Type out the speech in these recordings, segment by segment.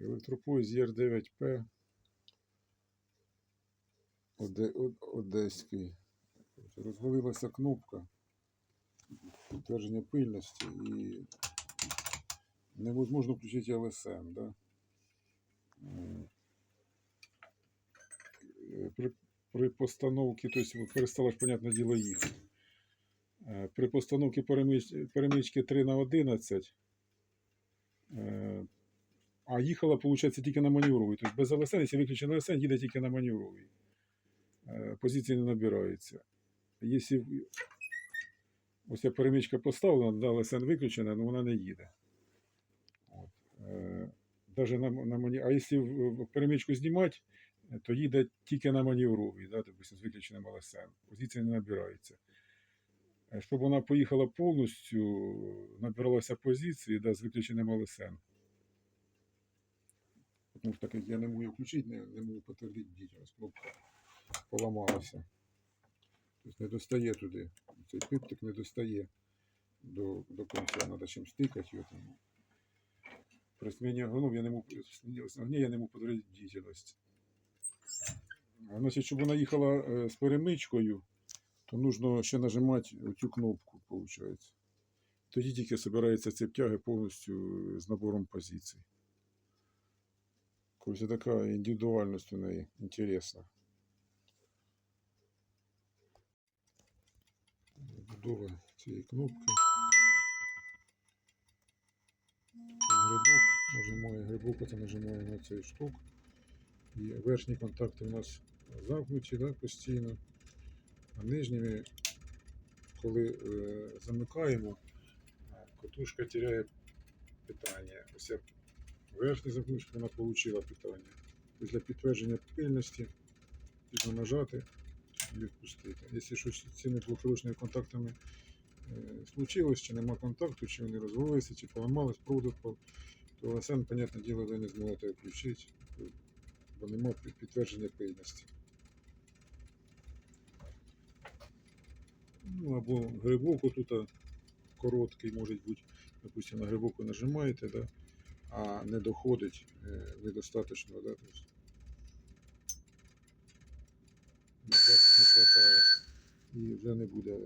Електропоїзд ЄР9П. Оде, Одеський. Розвалилася кнопка підтвердження пильності і невозможно включити ЛСМ. Да? Е, При, при постановці, тобто перестала ж, понятне діло, їхати. Е, При постановці перемички 3 на 11 е, а їхала, виходить, тільки на маневровій. Тобто без ЛСН, якщо виключено ЛСН, їде тільки на маневровій. Е, Позиції не набираються. Якщо ось ця перемичка поставлена, да, ЛСН виключена, але вона не їде. От. Е, Даже на, на. А якщо в знімати, то їде тільки на маневровій, да, допустим, з виключеним ЛСН. Позиції не набираються. Е, Щоб вона поїхала повністю, набиралася позиції да, з виключеним ЛСН. Тому що так як я не можу включити, не, не можу підтвердити діяльність. Кнопка поламалася. Тобто не достає туди. Цей пиптик не достає до, до кінця. Треба чим стикати його там. При зміні огонів я не можу, з огня я не можу підтвердити діяльність. Значить, щоб вона їхала е, з перемичкою, то нужно ще нажимати цю кнопку, виходить. Тоді тільки збирається цептяги повністю з набором позицій. Ось така індивідуальність у неї інтересна. Будова цієї кнопки. Грибок, нажимає грибок, це нажимає на цей штук. І верхні контакти у нас замкнуті да, постійно. А нижніми, коли е, замикаємо, катушка теряє питання. Ось я верхня замкнучка вона отримала питання. Для підтвердження пильності потрібно нажати і відпустити. Якщо щось з цими двохручними контактами е, случилось, чи нема контакту, чи вони розвалилися, чи поламались, провод то ЛСН, понятне діло, ви не зможете включити, бо нема підтвердження пильності. Ну, або грибок отут короткий може бути. Допустим, на грибок нажимаєте, да, а не доходить е, недостаточно, да, не хва- хватає. І вже не буде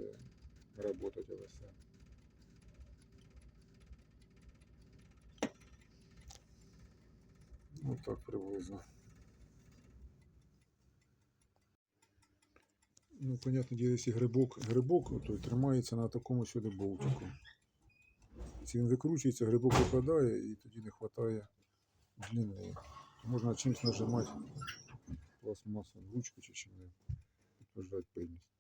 працювати ЛСМ. Ну так приблизно. Ну, понятно, діло, грибок, грибок, то тримається на такому сюди болтику. Він викручується, грибок випадає і тоді не вистачає длини. Можна чимось нажимати пластмасу, ручку чи чим не підтверджувати пильність.